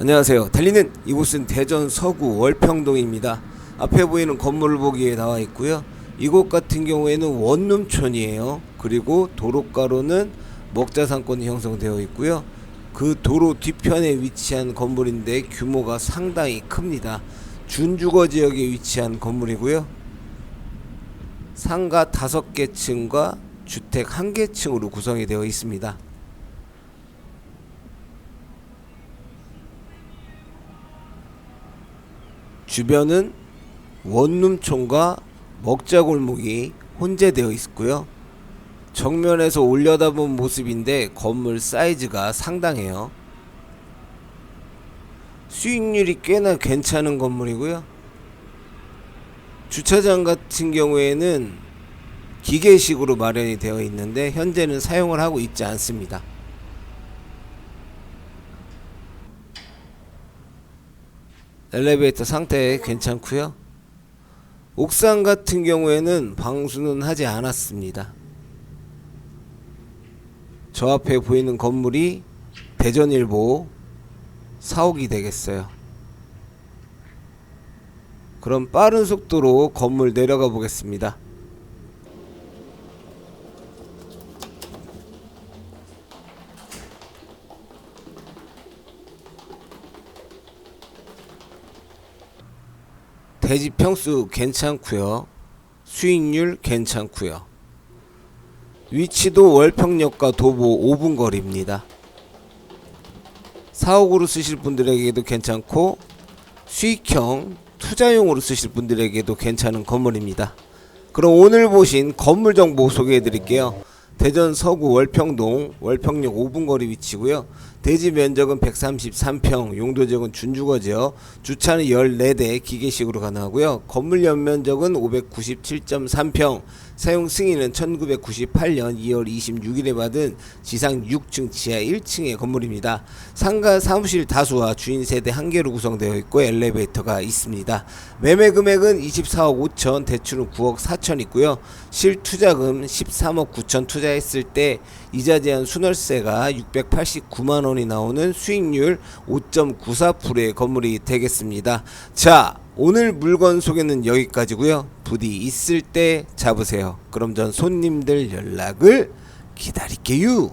안녕하세요. 달리는 이곳은 대전 서구 월평동입니다. 앞에 보이는 건물을 보기에 나와 있고요. 이곳 같은 경우에는 원룸촌이에요. 그리고 도로가로는 먹자상권이 형성되어 있고요. 그 도로 뒤편에 위치한 건물인데 규모가 상당히 큽니다. 준주거 지역에 위치한 건물이고요. 상가 다섯 개 층과 주택 한개 층으로 구성이 되어 있습니다. 주변은 원룸촌과 먹자골목이 혼재되어 있고요. 정면에서 올려다본 모습인데 건물 사이즈가 상당해요. 수익률이 꽤나 괜찮은 건물이고요. 주차장 같은 경우에는 기계식으로 마련이 되어 있는데 현재는 사용을 하고 있지 않습니다. 엘리베이터 상태 괜찮고요. 옥상 같은 경우에는 방수는 하지 않았습니다. 저 앞에 보이는 건물이 대전일보 사옥이 되겠어요. 그럼 빠른 속도로 건물 내려가 보겠습니다. 대지 평수 괜찮고요. 수익률 괜찮고요. 위치도 월평역과 도보 5분 거리입니다. 사옥으로 쓰실 분들에게도 괜찮고 수익형 투자용으로 쓰실 분들에게도 괜찮은 건물입니다. 그럼 오늘 보신 건물 정보 소개해 드릴게요. 대전 서구 월평동 월평역 5분 거리 위치고요. 대지 면적은 133평, 용도 지역은 준주거 지역, 주차는 14대 기계식으로 가능하고요. 건물 연면적은 597.3평, 사용 승인은 1998년 2월 26일에 받은 지상 6층 지하 1층의 건물입니다. 상가 사무실 다수와 주인 세대 한 개로 구성되어 있고 엘리베이터가 있습니다. 매매 금액은 24억 5천, 대출은 9억 4천 있고요. 실투자금 13억 9천 투자했을 때 이자 제한 순월세가 689만 원이 나오는 수익률 5.94%의 건물이 되겠습니다. 자, 오늘 물건 소개는 여기까지고요. 부디 있을 때 잡으세요. 그럼 전 손님들 연락을 기다릴게요.